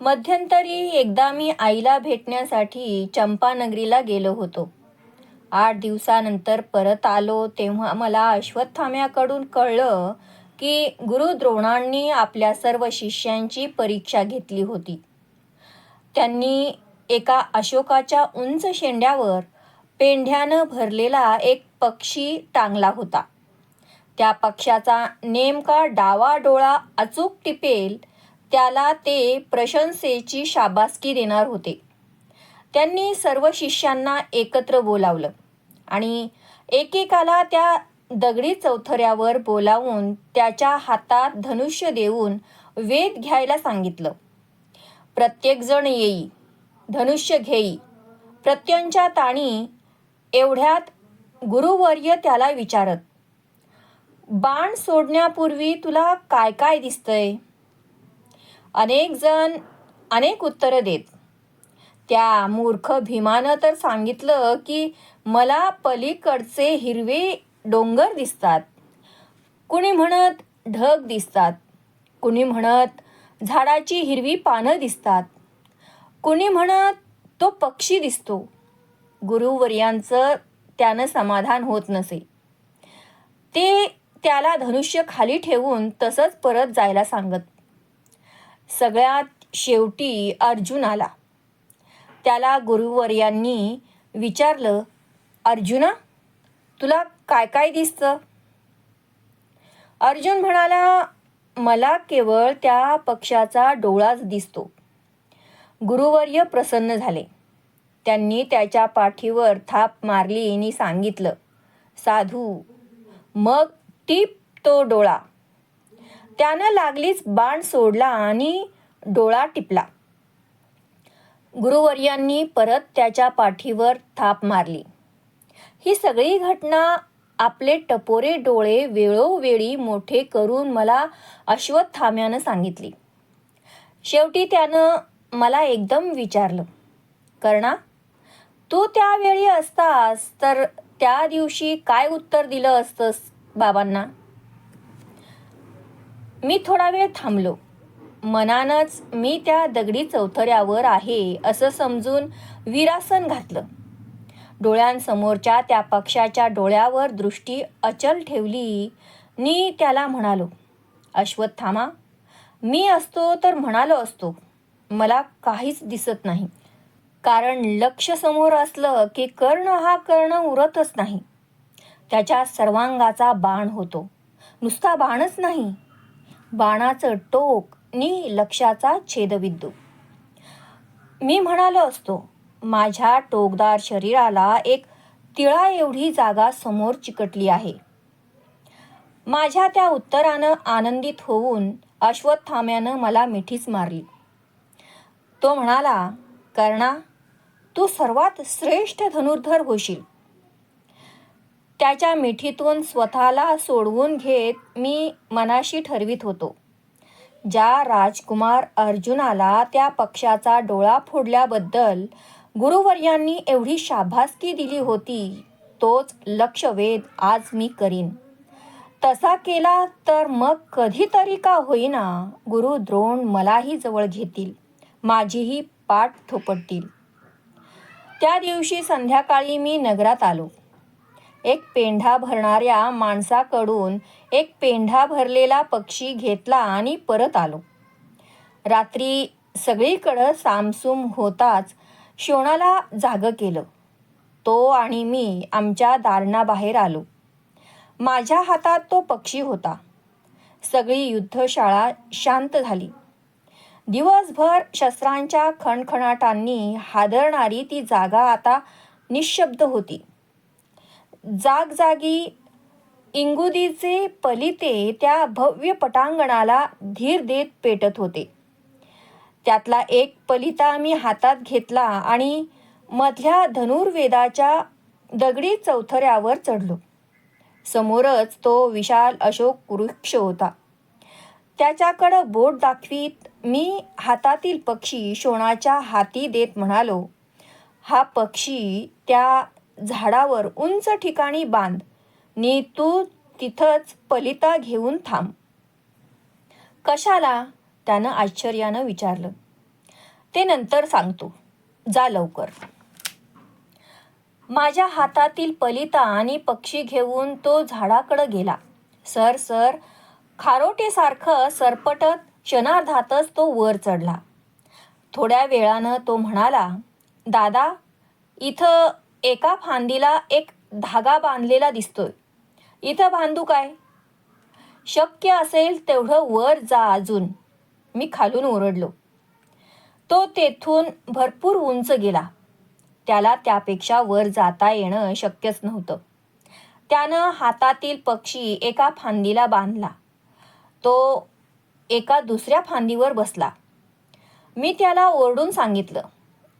मध्यंतरी एकदा मी आईला भेटण्यासाठी चंपानगरीला गेलो होतो. आठ दिवसानंतर परत आलो तेव्हा मला अश्वत्थाम्याकडून कळलं की गुरु द्रोणांनी आपल्या सर्व शिष्यांची परीक्षा घेतली होती. त्यांनी एका अशोकाच्या उंच शेंड्यावर पेंढ्यानं भरलेला एक पक्षी टांगला होता. त्या पक्षाचा नेमका डावा डोळा अचूक टिपेल त्याला ते प्रशंसेची शाबासकी देणार होते. त्यांनी सर्व शिष्यांना एकत्र बोलावलं आणि एकेकाला त्या दगडी चौथऱ्यावर बोलावून त्याच्या हातात धनुष्य देऊन वेध घ्यायला सांगितलं. प्रत्येकजण येई धनुष्य घेई प्रत्यंच्या ताणी एवढ्यात गुरुवर्य त्याला विचारत बाण सोडण्यापूर्वी तुला काय काय दिसतंय? अनेक जण अनेक उत्तरं देत. त्या मूर्ख भीमानं तर सांगितलं की मला पलीकडचे हिरवे डोंगर दिसतात. कुणी म्हणत ढग दिसतात. कुणी म्हणत झाडाची हिरवी पानं दिसतात. कुणी म्हणत तो पक्षी दिसतो. गुरुवर्यांचं त्यानं समाधान होत नसे. ते त्याला धनुष्य खाली ठेवून तसंच परत जायला सांगत. सगळ्यात शेवटी अर्जुन आला. त्याला गुरुवर्यांनी विचारलं अर्जुना तुला काय काय दिसतं? अर्जुन म्हणाला मला केवळ त्या पक्षाचा डोळाच दिसतो. गुरुवर्य प्रसन्न झाले. त्यांनी त्याच्या पाठीवर थाप मारली आणि सांगितलं साधू मग टीप तो डोळा. त्यानं लागलीच बाण सोडला आणि डोळा टिपला. गुरुवर्यांनी परत त्याच्या पाठीवर थाप मारली. ही सगळी घटना आपले टपोरे डोळे वेळोवेळी मोठे करून मला अश्वत्थाम्यानं सांगितली. शेवटी त्यानं मला एकदम विचारलं कर्णा तू त्यावेळी असतास तर त्या दिवशी काय उत्तर दिलं असतंस बाबांना? मी थोडा वेळ थांबलो. मनानच मी त्या दगडी चौथऱ्यावर आहे असं समजून विरासन घातलं. डोळ्यांसमोरच्या त्या पक्षाच्या डोळ्यावर दृष्टी अचल ठेवली. नी त्याला म्हणालो अश्वत्थामा मी असतो तर म्हणालो असतो. मला काहीच दिसत नाही. कारण लक्ष समोर असलं की कर्ण हा कर्ण उरतच नाही. त्याच्या सर्वांगाचा बाण होतो. नुसता बाणच नाही. बाणाचं टोक नि लक्षाचा छेदबिंदू मी म्हणालो असतो माझ्या टोकदार शरीराला एक तिळा एवढी जागा समोर चिकटली आहे. माझ्या त्या उत्तरानं आनंदित होऊन अश्वत्थाम्यानं मला मिठीच मारली. तो म्हणाला कर्णा तू सर्वात श्रेष्ठ धनुर्धर होशील. त्याच्या मिठीतून स्वतःला सोडवून घेत मी मनाशी ठरवित होतो. ज्या राजकुमार अर्जुनाला त्या पक्षाचा डोळा फोडल्याबद्दल गुरुवर्यांनी एवढी शाबासकी दिली होती तोच लक्षवेध आज मी करीन. तसा केला तर मग कधीतरी का होईना गुरु द्रोण मलाही जवळ घेतील माझीही पाठ थोपटतील. त्या दिवशी संध्याकाळी मी नगरात आलो. एक पेंढा भरणाऱ्या माणसाकडून एक पेंढा भरलेला पक्षी घेतला आणि परत आलो. रात्री सगळीकडं सामसूम होताच शोणाला जागं केलं. तो आणि मी आमच्या दारणाबाहेर आलो. माझ्या हातात तो पक्षी होता. सगळी युद्धशाळा शांत झाली. दिवसभर शस्त्रांच्या खणखणाटांनी हादरणारी ती जागा आता निशब्द होती. जागजागी इंगुदीचे पलिते त्या भव्य पटांगणाला धीर देत पेटत होते. त्यातला एक पलिता मी हातात घेतला आणि मधल्या धनुर्वेदाच्या दगडी चौथऱ्यावर चढलो. समोरच तो विशाल अशोक वृक्ष होता. त्याच्याकडं बोट दाखवीत मी हातातील पक्षी शोणाच्या हाती देत म्हणालो हा पक्षी त्या झाडावर उंच ठिकाणी बांध. नी तू तिथंच पलिता घेऊन थांब. कशाला? त्यानं आश्चर्यानं विचारलं. ते नंतर सांगतो. जा लवकर. माझ्या हातातील पलिता आणि पक्षी घेऊन तो झाडाकडं गेला. सर सर खारोटेसारखं सरपटत क्षणार्धातच तो वर चढला. थोड्या वेळानं तो म्हणाला दादा इथं एका फांदीला एक धागा बांधलेला दिसतोय. इथं बांधू काय शक्य असेल तेवढं वर जा अजून. मी खालून ओरडलो. तो तेथून भरपूर उंच गेला. त्याला त्यापेक्षा वर जाता येणं शक्यच नव्हतं. त्यानं हातातील पक्षी एका फांदीला बांधला. तो एका दुसऱ्या फांदीवर बसला. मी त्याला ओरडून सांगितलं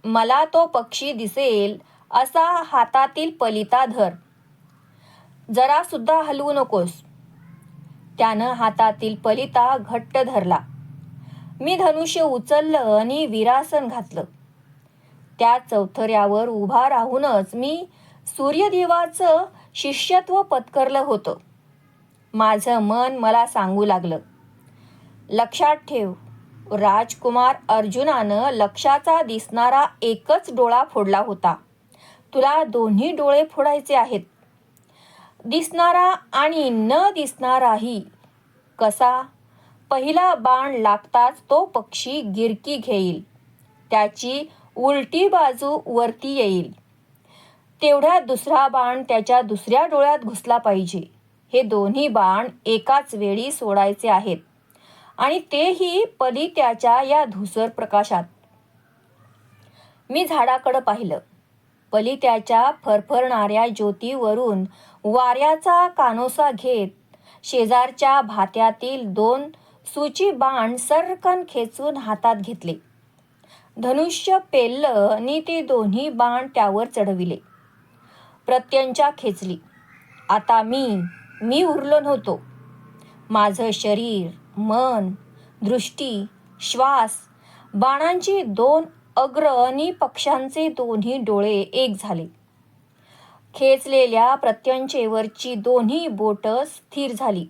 मला तो पक्षी दिसेल असा हातातील पलिता धर. जरा सुद्धा हलवू नकोस. त्यानं हातातील पलिता घट्ट धरला. मी धनुष्य उचललं आणि विरासन घातलं. त्या चौथऱ्यावर उभा राहूनच मी सूर्यदेवाचं शिष्यत्व पत्करलं होतं. माझं मन मला सांगू लागलं. लक्षात ठेव राजकुमार अर्जुनानं लक्षाचा दिसणारा एकच डोळा फोडला होता. तुला दोन्ही डोळे फोडायचे आहेत. दिसणारा आणि न दिसणाराही कसा? पहिला बाण लागताच तो पक्षी गिरकी घेईल. त्याची उलटी बाजू वरती येईल. तेवढ्या दुसरा बाण त्याच्या दुसऱ्या डोळ्यात घुसला पाहिजे. हे दोन्ही बाण एकाच वेळी सोडायचे आहेत. आणि तेही पलित्याच्या या धुसर प्रकाशात. मी झाडाकडं पाहिलं. पलित्याच्या फरफरणाऱ्या ज्योतीवरून वाऱ्याचा कानोसा घेत शेजारच्या भात्यातील दोन सूची बाण सरकन खेचून हातात घेतले. धनुष्य पेललं आणि ते दोन्ही बाण त्यावर चढविले. प्रत्यंचा खेचली. आता मी मी उरलो नव्हतो. माझं शरीर मन दृष्टी श्वास बाणांची दोन अग्र आणि पक्षांचे दोन्ही डोळे एक झाले. खेचलेल्या प्रत्यंचेवरची दोन्ही बोट स्थिर झाली.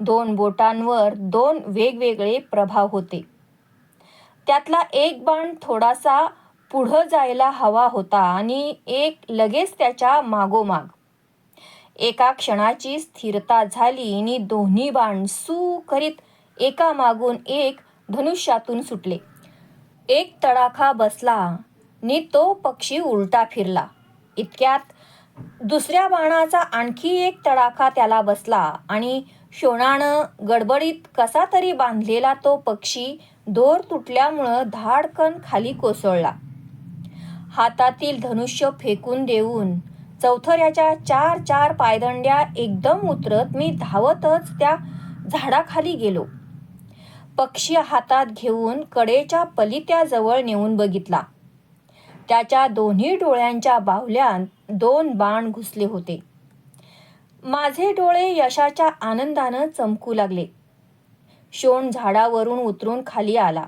दोन बोटांवर दोन वेगवेगळे प्रभाव होते. त्यातला एक बाण थोडासा पुढं जायला हवा होता आणि एक लगेच त्याच्या मागोमाग. एका क्षणाची स्थिरता झाली आणि दोन्ही बाण सू करीत एकामागून एक धनुष्यातून सुटले. एक तडाखा बसला नि तो पक्षी उलटा फिरला. इतक्यात दुसऱ्या बाणाचा आणखी एक तडाखा त्याला बसला आणि शोणानं गडबडीत कसा तरी बांधलेला तो पक्षी दोर तुटल्यामुळं धाडकन खाली कोसळला. हातातील धनुष्य फेकून देऊन चौथऱ्याच्या चार चार पायदंड्या एकदम उतरत मी धावतच त्या झाडाखाली गेलो. पक्षी हातात घेऊन कडेच्या पलित्याजवळ नेऊन बघितला. त्याच्या दोन्ही डोळ्यांच्या बाहुल्यात दोन बाण घुसले होते. माझे डोळे यशाच्या आनंदानं चमकू लागले. शोण झाडावरून उतरून खाली आला.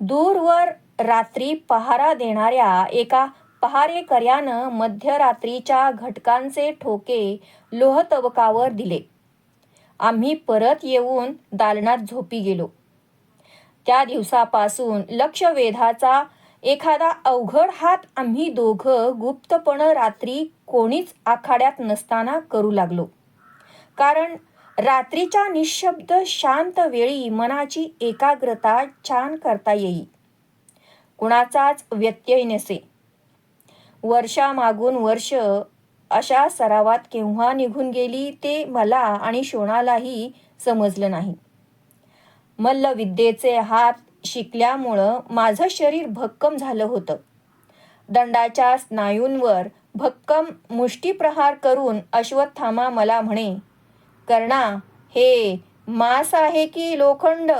दूरवर रात्री पहारा देणाऱ्या एका पहारेकऱ्यानं मध्यरात्रीच्या घटकांचे ठोके लोहतबकावर दिले. आम्ही परत येऊन दालनात झोपी गेलो. त्या दिवसापासून लक्षवेधाचा एखादा अवघड हात आम्ही दोघं गुप्तपण रात्री कोणीच आखाड्यात नसताना करू लागलो. कारण रात्रीच्या निशब्द शांत वेळी मनाची एकाग्रता छान करता येई. कुणाचाच व्यत्यय नसे. वर्षामागून वर्ष अशा सरावात केव्हा निघून गेली ते मला आणि शोणालाही समजलं नाही. मल्लविद्येचे हात शिकल्यामुळं माझं शरीर भक्कम झालं होतं. दंडाच्या स्नायूंवर भक्कम मुष्टीप्रहार करून अश्वत्थामा मला म्हणे कर्णा हे मांस आहे की लोखंड?